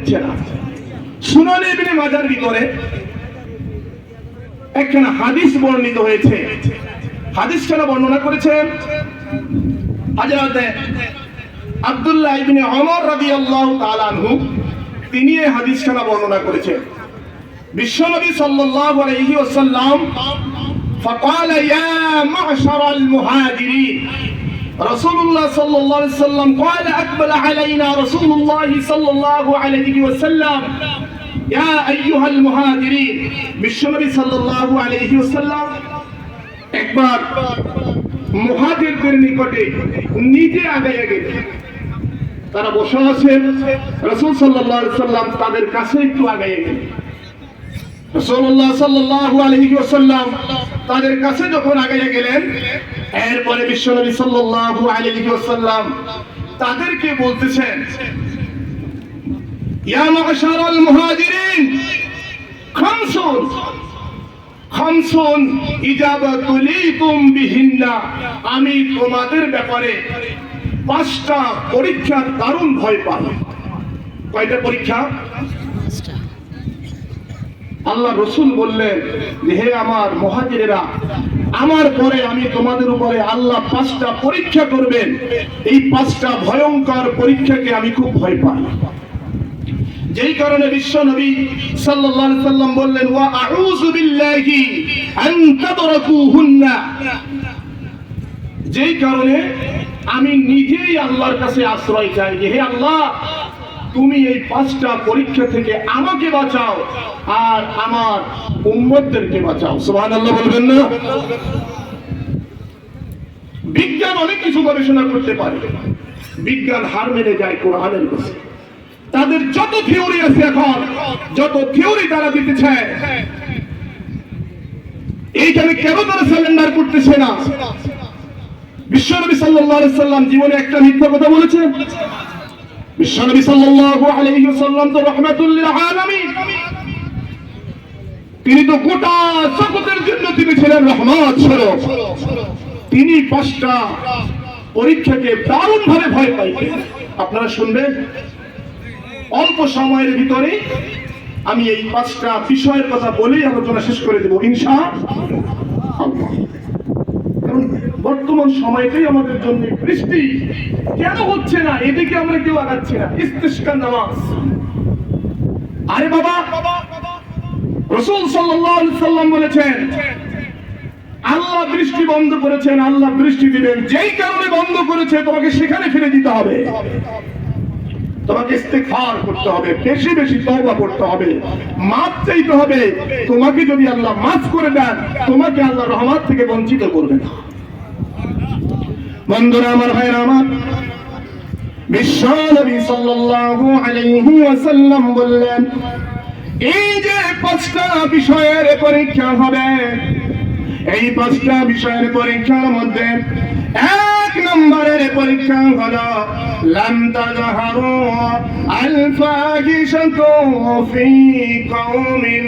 দিচ্ছে না সুনানি ইবনে মাজার ভিতরে একখানা হাদিস বর্ণিত হয়েছে হাদিস কেন বর্ণনা করেছেন হযরত আব্দুল্লাহ ইবনে ওমর রাদিয়াল্লাহু তাআলা আনহু তিনি এই হাদিস খানা বর্ণনা করেছেন বিশ্বনবী সাল্লাল্লাহু আলাইহি ওয়াসাল্লাম فقال يا معشر المهاجرين رسول الله صلى الله عليه وسلم قال أقبل علينا رسول الله صلى الله عليه وسلم يا أيها المهاجرين বিশ্বনবী সাল্লাল্লাহু আলাইহি ওয়াসাল্লাম একবার মুহাজিরদের নিকটে নিজে আগাইয়া গেলেন তারা বসে আছেন রসুল সাল্লাল্লাহু আলাইহি সাল্লাম তাদের কাছে একটু আগাইয়া গেলেন রসুল্লাহ সাল্লাল্লাহু আলাইহি ওয়াসাল্লাম তাদের কাছে যখন আগাইয়া গেলেন এরপরে বিশ্বনবী সাল্লাল্লাহু আলাইহি ওয়াসাল্লাম তাদেরকে বলতেছেন, ইয়া মাশারাল মুহাজিরিন, খামসুন খামসুন ইজাবাতুলিকুম বিহিন্না, আমি তোমাদের ব্যাপারে পাঁচটা পরীক্ষার দারুণ ভয় পাই কয়টা পরীক্ষা? আল্লাহ রসুল বললেন যে, হে আমার মহাজিরেরা, আমার পরে আমি তোমাদের উপরে আল্লাহ পাঁচটা পরীক্ষা করবেন। এই পাঁচটা ভয়ঙ্কর পরীক্ষাকে আমি খুব ভয় পাই। যেই কারণে বিশ্ব নবী সাল্লাল্লাহু সাল্লাম বললেন, ওয়া আউযু বিল্লাহি আন তাদরাকুহুন্না। যেই কারণে আমি নিজেই আল্লাহর কাছে আশ্রয় চাই যে, হে আল্লাহ তুমি এই পাঁচটা পরীক্ষা থেকে আমাকে বাঁচাও আর আমার উম্মতদেরকে বাঁচাও। সুবহানাল্লাহ বলবেন না? বিজ্ঞান অনেক কিছু গবেষণা করতে পারে। বিজ্ঞান হার মেনে যায় কোরআনের কাছে। তাদের যত থিওরি আছে এখন, যত থিওরি তারা দিতেছে, এইখানে কেন তারা সিলিন্ডার করতেছে না? বিশ্বনবী সাল্লাল্লাহু সাল্লাম জীবনে একটা মিথ্যা কথা বলেছেন। বিশ্বনবী সাল্লাল্লাহু আলাইহি সাল্লাম তো রাহমাতুল লিল আলামিন। তিনি তো গোটা জগতের জন্য তিনি ছিলেন রহমত স্বরূপ। তিনি পাঁচটা পরীক্ষাকে দারুণ ভাবে ভয় পাইতেন। আপনারা শুনবেন, অল্প সময়ের ভিতরে আমি এই পাঁচটা বিষয়ের কথা বলেই আলোচনা শেষ করে দেব, ইনশা বর্তমান সময়টাই আমাদের জন্য বৃষ্টি। কেন হচ্ছে না? এদিকে আমরা কেউ আগাচ্ছি না। ইস্তিস্কার নামাজ। আরে বাবা! রসুল সাল্লাম বলেছেন, আল্লাহ বৃষ্টি বন্ধ করেছেন, আল্লাহ বৃষ্টি দিবেন। যেই কারণে বন্ধ করেছে, তোমাকে সেখানে ফিরে দিতে হবে। তোমাকে ইস্তেগফার করতে হবে, বেশি বেশি তওবা করতে হবে। মাফ চাইতে হবে। তোমাকে যদি আল্লাহ মাফ করে দেন, তোমাকে আল্লাহ রহমত থেকে বঞ্চিত করবে না। বন্ধুরা, আমার ভাইরা আমার বিশ্ব নবী সাল্লাল্লাহু আলাইহি ওয়াসাল্লাম বললেন, এই যে পাঁচটা বিষয়ের পরীক্ষা হবে, এই পাঁচটা বিষয়ের পরীক্ষার মধ্যে এক নম্বরের পরীক্ষা হলো, লাম তাজহারু আল ফাহিশাতু ফি কওমিন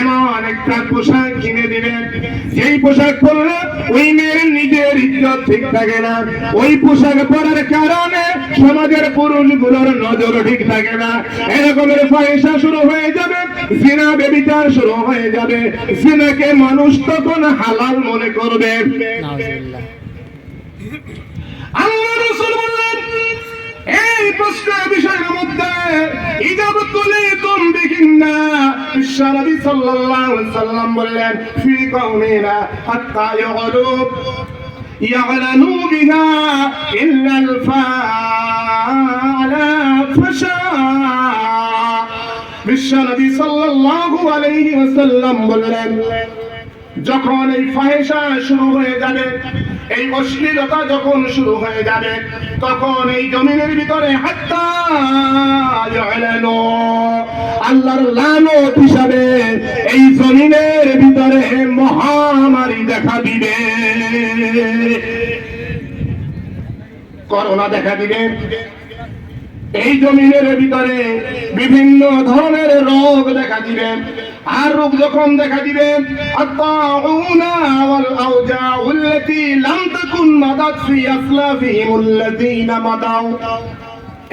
এমন একটা পোশাক কিনে দিবেন যেই পোশাক পরলে ওই মেয়ের নিজের ইজ্জত ঠিক থাকে না। ওই পোশাক পরার কারণে সমাজের নজর ঠিক থাকে না। এরকমের পয়সা শুরু হয়ে যাবে, জিনা বেবিচার শুরু হয়ে যাবে। জিনাকে মানুষ তখন হালাল মনে করবে। এই প্রশ্ন বিষয়ের মধ্যে বিশ্বনবী সাল্লাল্লাহু আলাইহি সাল্লাম বললেন ফি কওমিনা হাত্তা ইয়াগলু ইয়াগলানু বিহা ইল্লা আল ফালা ফাশা বিশ্বনবী সাল্লাল্লাহু আলাইহি ওয়াসাল্লাম বললেন যখন এই ফাহেসা শুরু হয়ে যাবে, এই অশ্লীলতা যখন শুরু হয়ে যাবে, তখন এই জমিনের ভিতরে আল্লাহর লানত হিসাবে এই জমিনের ভিতরে মহামারী দেখা দিবে। করোনা দেখা দিবে। এই জমিনের ভিতরে বিভিন্ন ধরনের রোগ দেখা দিবে। আর রোগ যখন দেখা দিবে আত্তাউনা ওয়াল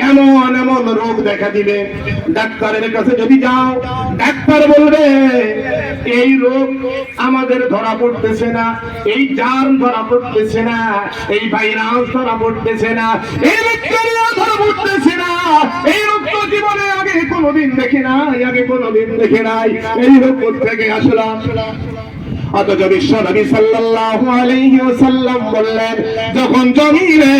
এমন এমন রোগ দেখা দিবে। ডাক্তারের কাছে যদি যাও, ডাক্তার বলবে, এই রোগ আমাদের ধরা পড়তেছে না, এই জার্ম ধরা পড়তেছে না, এই ভাইরাস ধরা পড়তেছে না, এই ব্যাকটেরিয়া ধরা পড়তেছে না, এই রোগ তো জীবনে আগে কোনোদিন দেখি নাই, আগে কোনোদিন দেখে নাই, এই রোগ থেকে আসলাম অথচ বিশ্ব নবী সাল্লাল্লাহু আলাইহি ওয়াসাল্লাম বললেন, যখন জমিনে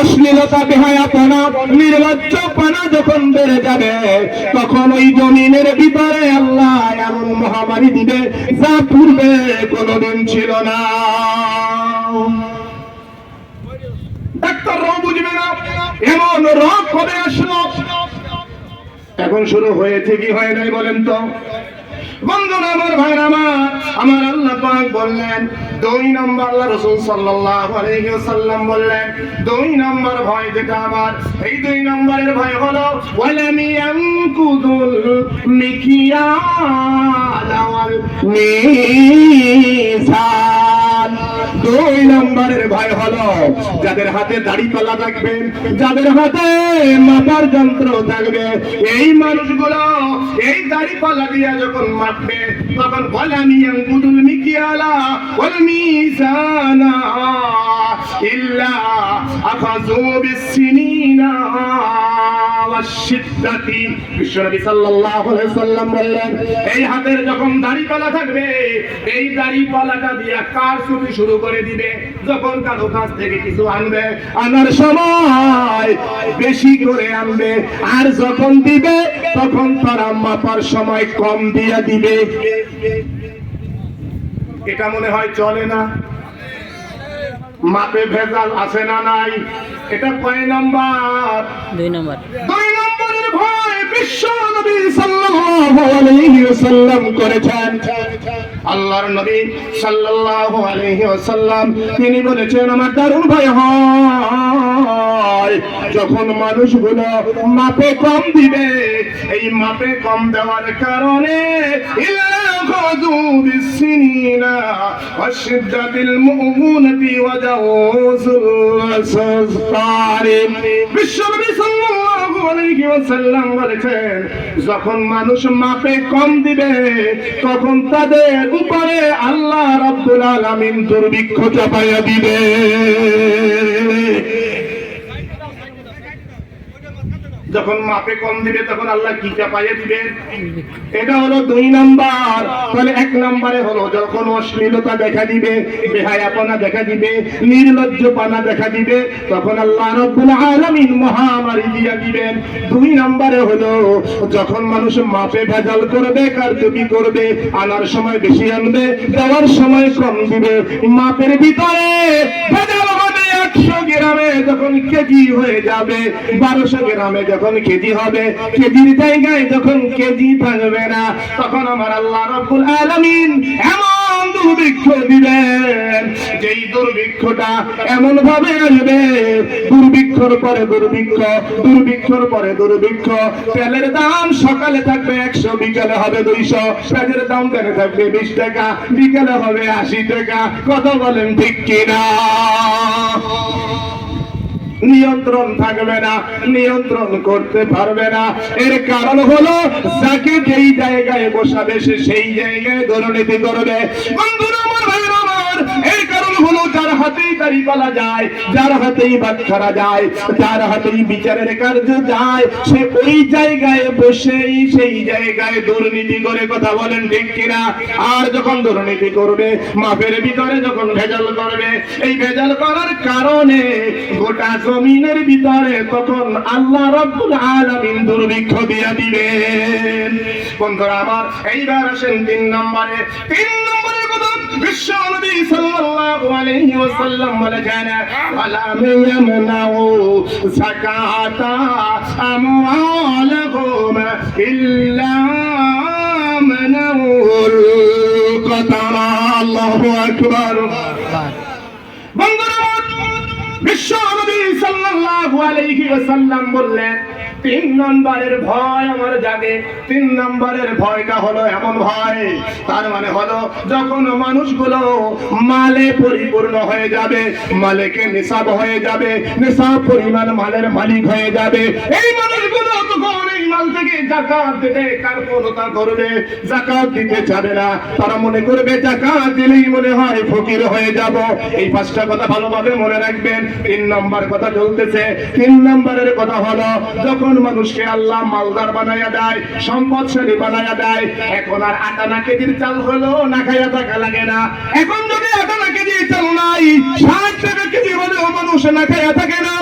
অশ্লীলতা, বেহায়াপনা, নির্লজ্জপনা যখন বেড়ে যাবে, তখন ওই জমিনের ভিতরে আল্লাহ এমন মহামারী দিবে যা পূর্বে কোনোদিন ছিল না। ডাক্তাররাও বুঝবে না, এমন রোগ কবে আসলো? এখন শুরু হয়েছে কি হয় নাই বলেন তো? বন্ধুরা আমার ভাই আমার। আমার আল্লাহ পাক বললেন, দুই নম্বর আল্লাহ রসুল সাল্লাল্লাহু আলাইহি ওয়াসাল্লাম বললেন, দুই নম্বর ভয় যেটা আমার, এই দুই নম্বরের ভয় হলো, ওয়ালাম ইয়ানকুদুল মিকিয়াল ওয়াল মিসান দুই নম্বরের ভয় হলো, যাদের হাতে দাড়ি পাল্লা থাকবে, যাদের হাতে মাথার যন্ত্র থাকবে, এই মানুষগুলো, এই দাড়ি পাল্লা দিয়ে যখন মাপবে তখন আমি গুদুল মিকিয়ালা ওয়াল মিসানা ইল্লা আখাযু বিসসিনিনা বিশ্বনবী সাল্লাল্লাহু আলাইহি সাল্লাম বললেন, এই হাতের যখন দাড়ি পালা থাকবে, এই দাড়ি পালাটা দিয়া কার শুরু করে দিবে? যখন কারও কাছ থেকে কিছু আনবে, আনার সময় বেশি করে আনবে। আর যখন দিবে, তখন তারা মাপার সময় কম দিয়া দিবে। এটা মনে হয় চলে না? মাপে ভেজাল আছে না নাই? এটা কয় নাম্বার? দুই নম্বর। দুই নম্বরের ভয় বিশ্ব নবী সাল্লাল্লাহু আলাইহি ওয়াসাল্লাম করেছেন। আল্লাহর নবী সাল্লাল্লাহু আলাইহি ওয়াসাল্লাম তিনি বলেছেন আমার দারুণ ভয় হয়। যখন মানুষগুলো মাপে কম দিবে এই মাপে কম দেওয়ার কারণে ইলাখাযু বিসসিনিনা ওয়াশিদ্দাতিল মুউনাতি ওয়াজাউজুল আসফারি বিশ্বনবী সাল্লাল্লাহু আলাইহি ওয়াসাল্লাম বলেছেন, যখন মানুষ মাপে কম দিবে, তখন তাদের উপরে আল্লাহ রাব্বুল আলামিন দুর্ভিক্ষ চাপাইয়া দিবে। যখন মাপে কম দিবে, তখন আল্লাহ কি চাপাইয়া দিবে? এটা হলো দুই নাম্বার। তাহলে এক নম্বরে হলো, যখন অশ্লীলতা দেখা দিবে, বেহায়াপনা দেখা দিবে, নির্লজ্জপনা দেখা দিবে, তখন আল্লাহ রব্বুল আলামিন মহামারী দিয়া দিবেন। দুই নম্বরে হলো, যখন মানুষ মাপে ভেজাল করবে, কারচুপি করবে, আনার সময় বেশি আনবে, দেওয়ার সময় কম দিবে, মাপের ভিতরে ভেজাল একশো গ্রামে যখন কেজি হয়ে যাবে, বারোশো গ্রামে যখন কেজি হবে, কেজির জায়গায় যখন কেজি থাকবে না, তখন আমার আল্লাহ রব্বুল আলামিন এমন দুর্ভিক্ষ দিবেন যেই দুর্ভিক্ষটা এমন ভাবে আসবে, দুর্ভিক্ষর পরে দুর্ভিক্ষ, দুর্ভিক্ষর পরে দুর্ভিক্ষ। তেলের দাম সকালে থাকবে একশো, বিকালে হবে দুইশো। পেঁয়াজের দাম তেলে থাকবে বিশ টাকা, বিকালে হবে আশি টাকা। কত বলেন ঠিক কিনা? নিয়ন্ত্রণ থাকবে না, নিয়ন্ত্রণ করতে পারবে না। এর কারণ হলো যাকে যেই জায়গায় বসাবে সে সেই জায়গায় দুর্নীতি করবে। বন্ধুরা, আমার ভাইরা আমার, এর হলো যার হাতেই দাড়ি পালা যায়, যার হাতেই বাচ্চারা যায়, যার হাতেই বিচারের কার্য যায়, সে ওই জায়গায় বসেই সেই জায়গায় দুর্নীতি করে কথা বলেন ঠিক কিনা? আর যখন দুর্নীতি করবে, মাপের ভিতরে যখন ভেজাল করবে, এই ভেজাল করার কারণে গোটা জমিনের ভিতরে তখন আল্লাহ রব্বুল আলামিন দুর্ভিক্ষ দিয়া দিবেন। বন্ধুরা আমার, এইবার আসেন তিন নম্বরে। তিন নম্বরের কথা বিশ্ব নবী সাল্লাল্লাহু আলাইহি ওয়াসাল্লাম বলেছেন ওয়ালা মিয়ামনাউ যাকাতা আমওয়ালহুম ইল্লা মানাউল কাতারা আল্লাহু আকবার। বন্ধুরা বিশ্ব নবী সাল্লাল্লাহু আলাইহি ওয়াসাল্লাম বললেন তিন নম্বরের ভয় আমার জাগে। তিন নম্বরের ভয়টা হলো এমন ভয়। তার মানে হলো, যখন মানুষগুলো মালে পরিপূর্ণ হয়ে যাবে, মালেকে নিসাব হয়ে যাবে, নিসাব পরিমাণ মালের মালিক হয়ে যাবে। এই মানুষগুলো তখন এই মাল থেকে জাকাত দেবে কার্পণতা করবে, জাকাত দিতে চাবে না। তারা মনে করবে, জাকাত দিলেই মনে হয় ফকির হয়ে যাব। এই পাঁচটা কথা ভালোভাবে মনে রাখবেন। তিন নম্বর কথা চলতেছে। তিন নম্বরের কথা হলো, যখন মানুষকে আল্লাহ মালদার বানাইয়া দেয়, সম্পদশালী বানাইয়া দেয়। এখন আর আটা না কেজির চাল হলো, না খাইয়া থাকা লাগে না। এখন যদি আটা না কেজির চাল নাই, ষাট টাকা কেজি হলেও মানুষ না খাইয়া থাকে না।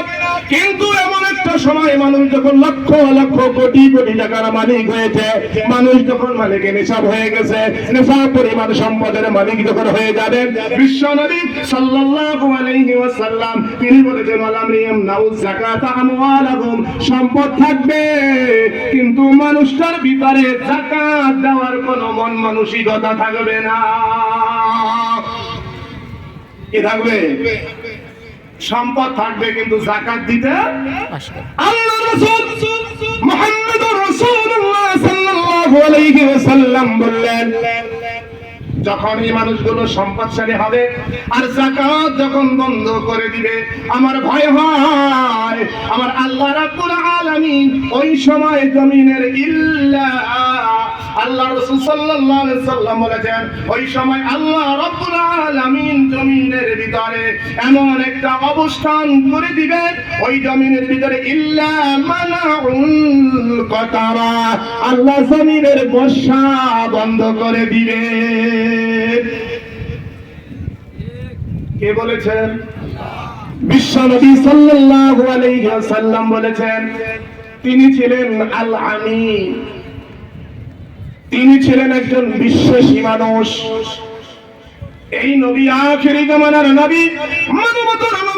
কিন্তু এমন একটা সময় মানুষ যখন লক্ষ লক্ষ কোটি কোটি টাকার মালিক হয়েছে, মানুষ যখন মালিকের নিসাব হয়ে গেছে, নিসাব পরিমাণ সম্পদের মালিক যখন হয়ে যাবেন বিশ্ব নবী সাল্লাল্লাহু আলাইহি ওয়াসাল্লাম, তিনি বলেছেন আলামিম নাউজ যাকাত আমওয়ালাহুম সম্পদ থাকবে, কিন্তু মানুষটার ভিতরে যাকাত দেওয়ার কোনো মন মানসিকতা থাকবে না। কি থাকবে? সম্পদ থাকবে কিন্তু জাকাত দিতে আল্লাহ রাসূল মুহাম্মদুর রাসূলুল্লাহ বললেন যখন এই মানুষগুলো সম্পদশালী হবে, আর জাকাত যখন বন্ধ করে দিবে, আমার ভয় হয়। আমার আল্লাহ রাব্বুল আলামিন ওই সময় জমিনের ইল্লা, আল্লাহ রাসূল সাল্লাল্লাহু আলাইহি সাল্লাম বলেছেন, ওই সময় আল্লাহ রাব্বুল আলামিন জমিনের ভিতরে এমন একটা অবস্থান করে দিবেন, ওই জমিনের ভিতরে ইল্লা মানাউল কতারা। আল্লাহ জমিনের বর্ষা বন্ধ করে দিবে। কে বলেছেন? বিশ্বনবী সাল্লাল্লাহু আলাইহি ওয়াসাল্লাম বলেছেন, তিনি ছিলেন আল আমিন তিনি ছিলেন একজন বিশ্বাসী মানুষ। এই নবী আখেরি জামানার নবী মানবতার নবী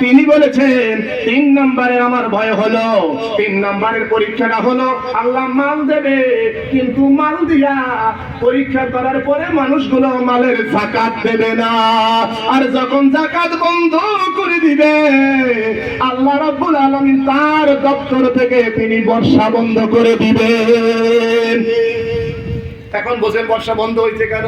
তিনি বলেছেন, তিন নম্বরে আমার ভয় হলো, তিন নম্বরের পরীক্ষাটা হলো, আল্লাহ মাল দেবে, কিন্তু মাল দিয়া পরীক্ষা করার পরে মানুষগুলো মালের যাকাত দেবে না। আর যখন যাকাত বন্ধ করে দিবে, আল্লাহ রাব্বুল আলামিন তার দপ্তর থেকে তিনি বর্ষা বন্ধ করে দিবেন। এখন বোঝেন বর্ষা বন্ধ হয়েছে কেন?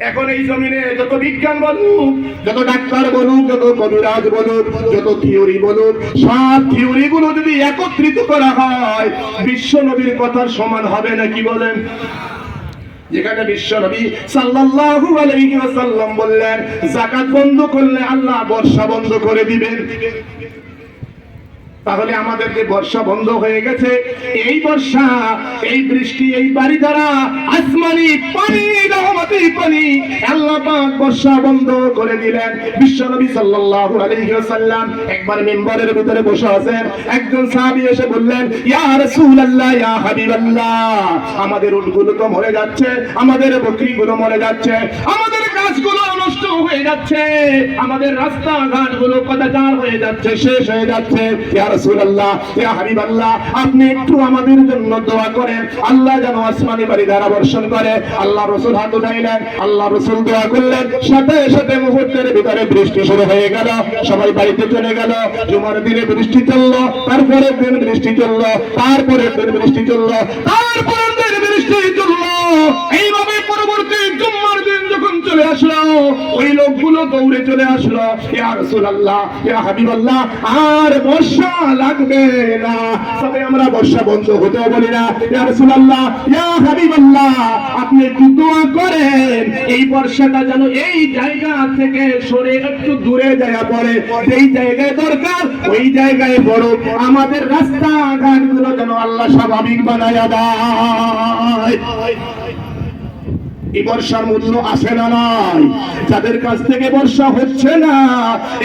এখন এই জমিনে যত বিজ্ঞান বলুক, যত ডাক্তার বলুক, যত কবিরাজ বলুক, যত থিওরি বলুক, সব থিওরি গুলো যদি একত্রিত করা হয়, বিশ্ব নবীর কথার সমান হবে না কি বলেন? যেখানে বিশ্ব নবী সাল্লাল্লাহু আলাইহি ওয়াসাল্লাম বললেন যাকাত বন্ধ করলে আল্লাহ বর্ষা বন্ধ করে দিবেন। তাহলে আমাদের যে বর্ষা বন্ধ হয়ে গেছে, এই বর্ষা, এই বৃষ্টি, এই বাড়ি দ্বারা আসমানি পানি, রহমতি পানি আল্লাহ পাক বর্ষা বন্ধ করে দিলেন। বিশ্বনবী সাল্লাল্লাহু আলাইহি ওয়াসাল্লাম একবার মিম্বরের ভিতরে বসে আছেন। একজন সাহাবী এসে বললেন, ইয়া রাসূলুল্লাহ, ইয়া হাবিবাল্লাহ, আমাদের উটগুলো তো মরে যাচ্ছে, আমাদের বকরিগুলো মরে যাচ্ছে, আমাদের গাছগুলো নষ্ট হয়ে যাচ্ছে। আমাদের রাস্তাঘাটগুলো কদাচার হয়ে যাচ্ছে, শেষ হয়ে যাচ্ছে। আপনি একটু আমাদের জন্য দোয়া করেন। আল্লাহ যেন আসমানি বাড়ি দ্বারা বর্ষণ করে। আল্লাহ রাসূল হাত উঠাইলেন, আল্লাহ রাসূল দোয়া করলেন। সাথে সাথে মুহূর্তের ভিতরে বৃষ্টি শুরু হয়ে গেল, সবাই বাড়িতে চলে গেল। জুমার দিনে বৃষ্টি চলল তারপরে দিন বৃষ্টি চলল তারপরে দিন বৃষ্টি চলল তারপরে দিন বৃষ্টি চলল। এইভাবে পরবর্তী জুম্মার চলে আসলো। ওই লোকগুলো দৌড়ে চলে আসলো। ইয়া রাসূলুল্লাহ, ইয়া আর বর্ষা লাগবে না। তবে আমরা বর্ষা বন্ধ হতে বলি না। ইয়া রাসূলুল্লাহ, ইয়া হাবিবাল্লাহ, আপনি একটু দোয়া করেন। এই বর্ষাটা যেন এই জায়গা থেকে সরে একটু দূরে জায়গা পড়ে। যেই জায়গায় দরকার, ওই জায়গায় বড় আমাদের রাস্তা ঘাটগুলো যেন আল্লাহ স্বাভাবিক বানায় দেয়। এই বর্ষার মূল্য আসে না নাই। যাদের কাছ থেকে বর্ষা হচ্ছে না,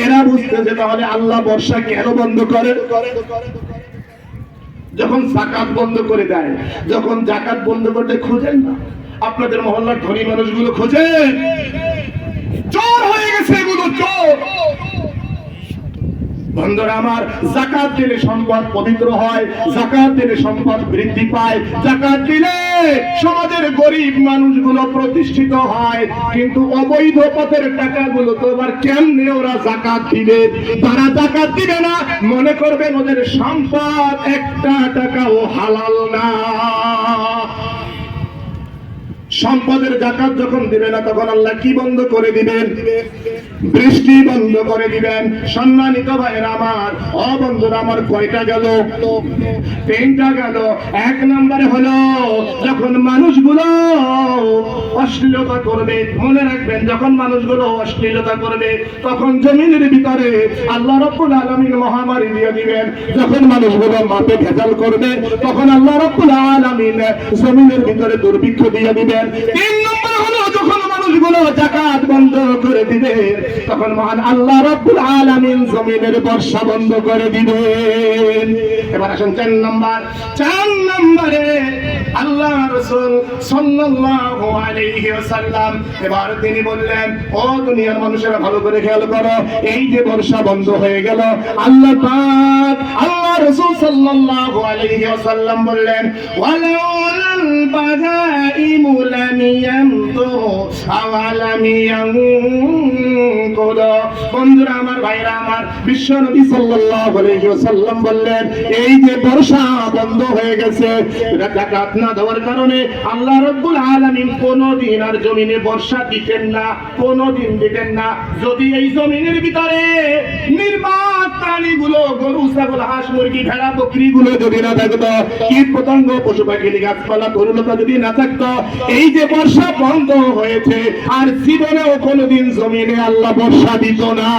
এরা বুঝতেছে তাহলে আল্লাহ বর্ষা কেন বন্ধ করে যখন জাকাত বন্ধ করে দেয়, যখন জাকাত বন্ধ করতে খোঁজেন না, আপনাদের মহল্লার ধনী মানুষগুলো খোঁজেন। চোর হয়ে গেছে এগুলো চোর বন্ধুরা আমার, জাকাত দিলে সম্পদ পবিত্র হয়, জাকাত দিলে সম্পদ বৃদ্ধি পায়। জাকাত দিলে সমাজের গরিব মানুষগুলো প্রতিষ্ঠিত হয়। কিন্তু অবৈধ পথের টাকাগুলো তো আবার কেমনে ওরা জাকাত দিবে? তারা জাকাত দিবে না। মনে করবেন ওদের সম্পদ একটা টাকাও হালাল না। সম্পদের জাকাত যখন দিবে না, তখন আল্লাহ কি বন্ধ করে দিবেন? বৃষ্টি বন্ধ করে দিবেন। সম্মানিত ভাইয়ের আমার ও বন্ধুরা আমার, কয়টা গেল? তিনটা গেল। এক নম্বরে হলো, যখন মানুষগুলো অশ্লীলতা করবে, মনে রাখবেন, যখন মানুষগুলো অশ্লীলতা করবে, তখন জমিনের ভিতরে আল্লাহ রব্বুল আলমিন মহামারী দিয়ে দিবেন। যখন মানুষগুলো মাপে ভেজাল করবে, তখন আল্লাহ রব্বুল আলমিন জমিনের ভিতরে দুর্ভিক্ষ দিয়ে দিবেন। তিন নম্বর হলো যখন মানুষগুলো জাকাত বন্ধ করে দিবে, তখন মহান আল্লাহ রব্বুল আলামিন জমিনের বর্ষা বন্ধ করে দিবেন এবার আসুন চার নম্বর, চার নম্বরে আল্লাহ রসুল সাল্লাল্লাহু আলাইহি ওয়াসাল্লাম, এবার তিনি বললেন, ও দুনিয়ার মানুষেরা ভালো করে খেয়াল করো, এই যে বর্ষা বন্ধ হয়ে গেল, আল্লাহ পাক আল্লাহ রসুল সাল্লাল্লাহু আলাইহি ওয়াসাল্লাম বললেন, ওয়ালাউলাল বাদাইমু লাম ইয়ামতু আওয়ালাম ইয়ানকুদু না জমিনে বর্ষা দিতেন না, কোনদিন দিতেন না। যদি এই জমিনের ভিতরে নির্বাক প্রাণীগুলো গরু, ছাগল, হাঁস, মুরগি, ভেড়া, বকরিগুলো যদি না থাকতো, কীট পতঙ্গ, পশু পাখি, গাছপালা তরুণতা যদি না থাকতো, এই যে বর্ষা বন্ধ হয়েছে আর জীবনেও কোনোদিন জমিনে আল্লাহ বর্ষা দিত না।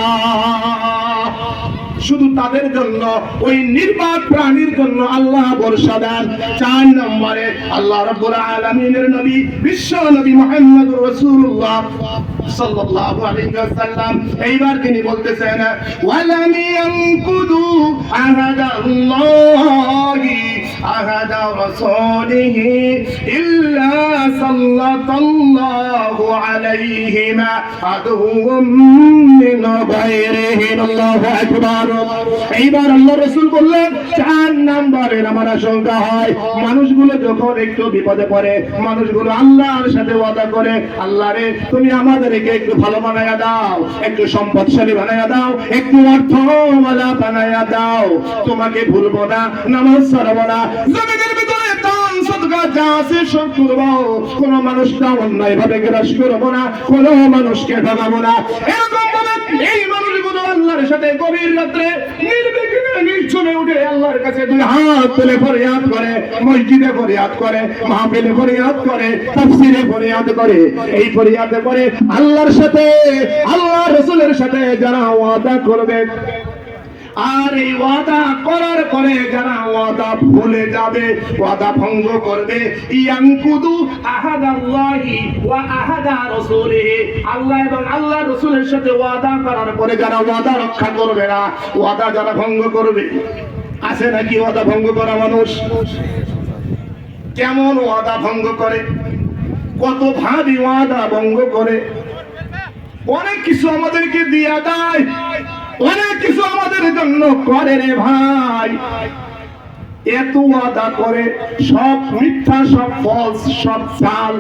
শুধু তাদের জন্য, ওই নির্বাক প্রাণীর জন্য আল্লাহ বর্ষা দেন। চার নম্বরে আল্লাহ রাব্বুল আলামিনের নবী, বিশ্ব নবী মুহাম্মদুর রাসূলুল্লাহ সাল্লাল্লাহু আলাইহি এইবার তিনি আহাদা রাসূলিহি ইল্লা সাল্লাল্লাহু আলাইহিমা আদুউম মিন গায়রিহিম আল্লাহু আকবার এইবার আল্লাহ রসুল বললেন, চার নাম্বারের আমার আশঙ্কা হয়, মানুষগুলো যখন একটু বিপদে পড়ে, মানুষগুলো আল্লাহর সাথে ওয়াদা করে, আল্লাহ রে, তুমি আমাদেরকে একটু ভালো বানায়া দাও, একটু সম্পদশালী বানায়া দাও, একটু অর্থওয়ালা বানায়া দাও। তোমাকে ভুলবো না, নামাজ ছাড়বো না জমিনের মানুষটা অন্যায় ভাবে গ্রাস করব না, কোনো মানুষকে ঠকাবো না। এরকম ভাবে এই মানুষগুলো আল্লাহর সাথে গভীর রাত্রে করে, মসজিদে করে আল্লাহর সাথে আল্লাহ রসুলের সাথে যারা ওয়াদা করবে আর এই ওয়াদা করার পরে যারা ওয়াদা ভুলে যাবে, ওয়াদা ভঙ্গ করবে, ইয়ানকুদু আহাদাল্লাহি ওয়া আহাদা রাসূলিহি। আল্লাহ এবং আল্লাহ রাসূলের সাথে ওয়াদা করার পরে যারা ওয়াদা রক্ষা করবে না, ওয়াদা যারা ভঙ্গ করবে, আছে নাকি ওয়াদা ভঙ্গ করা মানুষ? কেমন ওয়াদা ভঙ্গ করে? কত ভাবি ওয়াদা ভঙ্গ করে? অনেক কিছু আমাদেরকে দিয়া দেয়। অনেক কিছু আমাদের জন্য করে রে ভাই। এত আদা করে সব মিথ্যা, সব ফলস সব চাল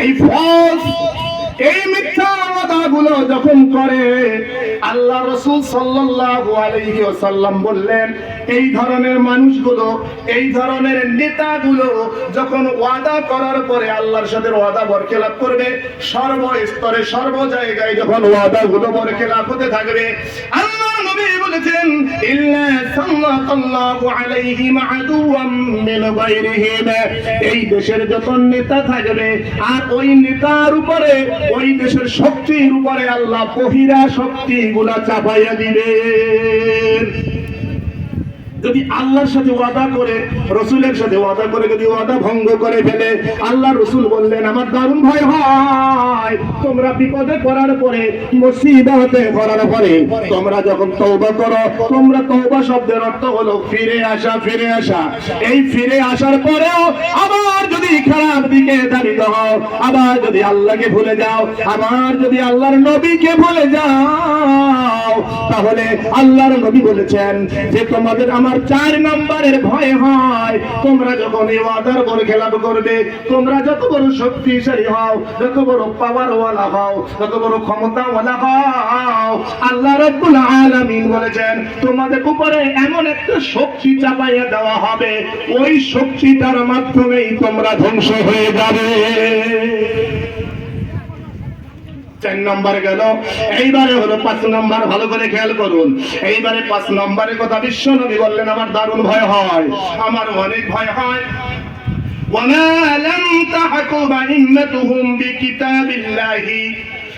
এই ফলস এই মিথ্যা ওয়াদাগুলো যখন করে, আল্লাহ রসুল সাল্লাল্লাহু আলাইহি ওয়াসাল্লাম বললেন, এই ধরনের মানুষগুলো, এই ধরনের নেতাগুলো যখন ওয়াদা করার পরে আল্লাহর সাথে ওয়াদা বরখেলাপ করবে, সর্বস্তরে সর্ব জায়গায় যখন ওয়াদাগুলো বরখেলাপ হতে থাকবে আল্লাহ নবী বলেছেন, ইল্লা সাল্লাল্লাহু আলাইহি মা'দুওয়াম মিন গায়রিহিম। এই দেশের যত নেতা থাকবে, আর ওই নেতার উপরে ওই দেশের শক্তির উপরে আল্লাহ বহিরা শক্তি গুলা চাপাইয়া দিবেন যদি আল্লাহর সাথে ওয়াদা করে, রসুলের সাথে ওয়াদা করে, যদি ওয়াদা ভঙ্গ করে ফেলে আল্লাহ রসুল বললেন, আমার দারুণ ভয় হয়। তোমরা বিপদে পড়ার পরে, মুসিবতে পড়ার পরে, তোমরা যখন তওবা করো, তোমরা তওবা শব্দের অর্থ হলো ফিরে আসা ফিরে আসা। এই ফিরে আসার পরেও আবার যদি খারাপ দিকে দাঁড়িয়ে হও, আবার যদি আল্লাহকে ভুলে যাও, আবার যদি আল্লাহর নবীকে ভুলে যাও, তাহলে আল্লাহর নবী বলেছেন যে, তোমাদের আমার চার নম্বরের ভয় হয়। তোমরা যখন এই ওয়াদার বড় খেলাপ করবে, তোমরা যত বড় শক্তিশালী হও, যত বড় পাওয়ার ওয়ালা হও, যত বড় ক্ষমতা ওয়ালা হও, আল্লাহ রাব্বুল আলামিন বলেছেন, তোমাদের উপরে এমন একটা শক্তি চাপাইয়া দেওয়া হবে। ওই শক্তিটার মাধ্যমেই তোমরা ধ্বংস হয়ে যাবে। চার নম্বর গেল এইবারে হলো পাঁচ নম্বর ভালো করে খেয়াল করুন এইবারে পাঁচ নম্বরের কথা বিশ্ব নবী বললেন আমার দারুণ ভয় হয় আমার অনেক ভয় হয় وما لم تحكم أئمتهم بكتاب الله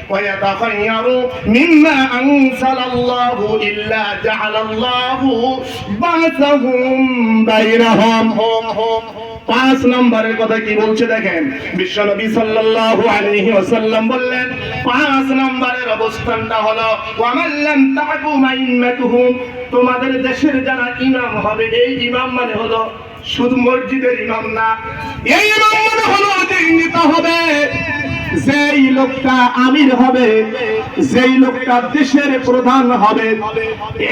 ويتخيروا مما أنزل الله إلا جعل الله بعثهم بينهم পাঁচ নম্বরের কথা কি বলছে দেখেন? বিশ্বনবী সাল্লাল্লাহু আলাইহি ওয়াসাল্লাম বললেন, পাঁচ নম্বরের অবস্থানটা হলো ওয়ামাল্লাম তাকু আইম্মাতুহুম তোমাদের দেশের যারা ইমাম হবে, এই ইমাম মানে হলো শুধু মসজিদের ইমাম না, এই ইমাম মানে হলো যে নেতা হবে। যেই লোকটা আমির হবে, যেই লোকটা দেশের প্রধান হবে,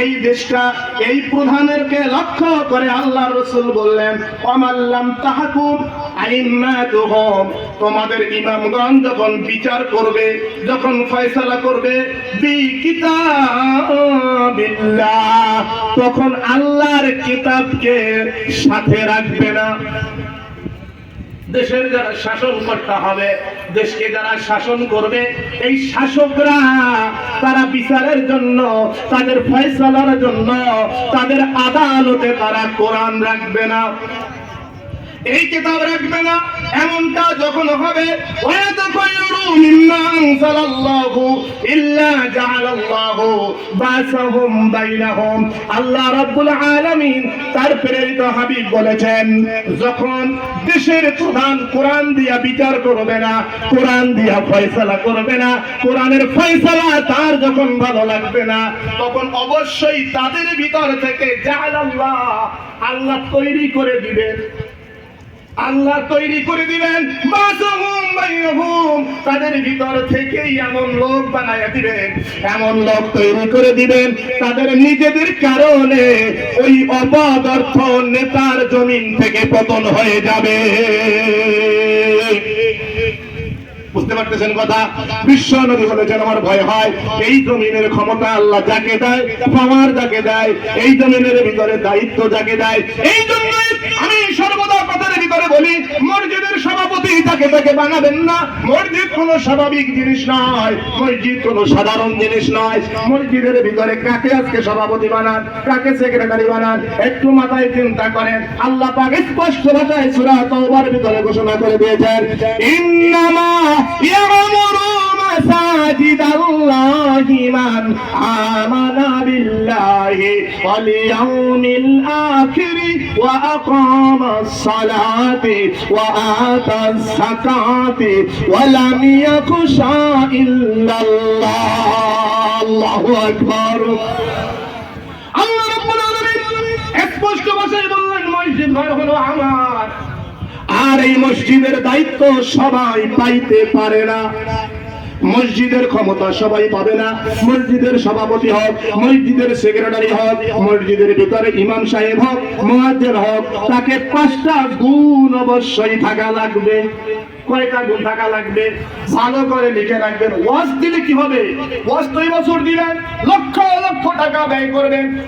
এই দেশটা, এই প্রধানেরকে লক্ষ্য করে আল্লাহ রসুল বললেন অমাল্লাম তাহাকুম তোমাদের ইমামগণ যখন বিচার করবে, যখন ফয়সালা করবে তখন আল্লাহর কিতাবকে সাথে রাখবে না। দেশের যারা শাসন করতে হবে, দেশকে যারা শাসন করবে, এই শাসকরা তারা বিচারের জন্য, তাদের ফয়সালার জন্য, তাদের আদালতে তারা কোরআন রাখবে না। এই কিতাব রাখবে না, এমনটা যখন হবে আল্লাহ তার যখন কোরআন বিচার করবে না ফয়সালা করবে না, কোরআনের ফয়সালা তার যখন ভালো লাগবে না, তখন অবশ্যই তাদের ভিতর থেকে জাআলাল্লাহ আল্লাহ তৈরি করে দিবেন। আল্লাহ তৈরি করে দিবেন। তাদের ভিতর থেকেই এমন লোক বানায়া দিবেন। এমন লোক তৈরি করে দিবেন তাদের নিজেদের কারণে ওই অপদার্থ নেতার জমিন থেকে পতন হয়ে যাবে। বুঝতে পারতেছেন কথা? বিশ্ব নবী বলেছেন আমার ভয় হয়, এই জমিনের ক্ষমতা আল্লাহ যাকে দেয়, পাওয়ার যাকে দেয়, এই জমিনের ভিতরে দায়িত্ব যাকে দেয়, এই জন্য আমি সর্বদা কথার ভিতরে বলি, মসজিদের সভাপতি তাকে তাকে বানাবেন না। মসজিদ কোনো স্বাভাবিক জিনিস নয়। মসজিদ কোনো সাধারণ জিনিস নয়। মসজিদের ভিতরে কাকে আজকে সভাপতি বানান, কাকে সেক্রেটারি বানান, একটু মাথায় চিন্তা করেন। আল্লাহ পাক স্পষ্ট ভাষায় সূরা ভিতরে ঘোষণা করে দিয়েছেন, ইন্নামা ইয়ামুরু মাসাজিদ আল্লাহি মান আমানা বিল্লাহি ওয়াল ইয়াউমিল আখির ওয়া আকামাস সালাতি ওয়া আতাস ওয়া লাম ইয়াখশা ইল্লাল্লাহ আল্লাহু আকবার। আল্লাহ রাব্বুল আলামিন স্পষ্ট ভাষায় বললেন, মসজিদ ঘর হলো আমার। আর এই মসজিদের দায়িত্ব সবাই পাইতে পারে না। মসজিদের ক্ষমতা সবাই পাবে না। মসজিদের সভাপতি হোক, মসজিদের সেক্রেটারি হোক, মসজিদের ভিতরে ইমাম সাহেব হোক, মুয়াজ্জিন হোক, তাকে পাঁচটা গুণ অবশ্যই থাকা লাগবে। কয়টা গুণ থাকা লাগবে? ভালো করে লিখে রাখবেন। ওয়াজ দিলে কি হবে? ওয়াজ তো বছর দিবেন। লক্ষ লক্ষ টাকা ব্যয় করবেন।